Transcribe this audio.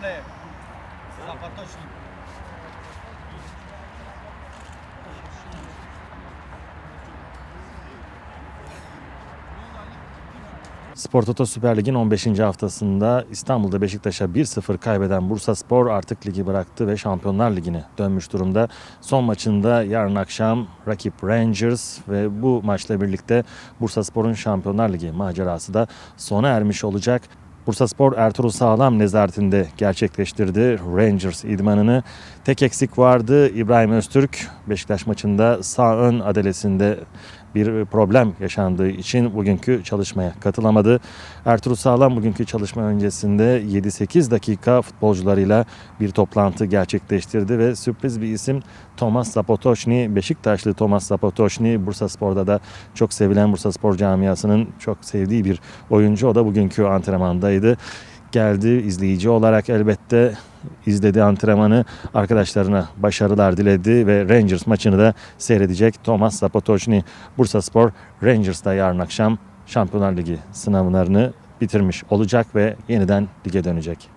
player. Zapatoshny. Spor Toto Süper Lig'in 15. haftasında İstanbul'da Beşiktaş'a 1-0 kaybeden Bursa Spor artık ligi bıraktı ve Şampiyonlar Ligi'ne dönmüş durumda. Son maçında yarın akşam rakip Rangers ve bu maçla birlikte Bursa Spor'un Şampiyonlar Ligi macerası da sona ermiş olacak. Bursa Spor Ertuğrul Sağlam nezaretinde gerçekleştirdi Rangers idmanını. Tek eksik vardı İbrahim Öztürk Beşiktaş maçında sağ ön adalesinde bir problem yaşandığı için bugünkü çalışmaya katılamadı. Ertuğrul Sağlam bugünkü çalışma öncesinde 7-8 dakika futbolcularıyla bir toplantı gerçekleştirdi ve sürpriz bir isim Thomas Zapotoşni, Beşiktaşlı Thomas Zapotoşni, Bursa Spor'da da çok sevilen Bursa Spor camiasının çok sevdiği bir oyuncu. O da bugünkü antrenmandaydı. Geldi izleyici olarak elbette izledi antrenmanı. Arkadaşlarına başarılar diledi ve Rangers maçını da seyredecek. Thomas Zapotoşni Bursa Spor Rangers'ta yarın akşam Şampiyonlar Ligi sınavlarını bitirmiş olacak ve yeniden lige dönecek.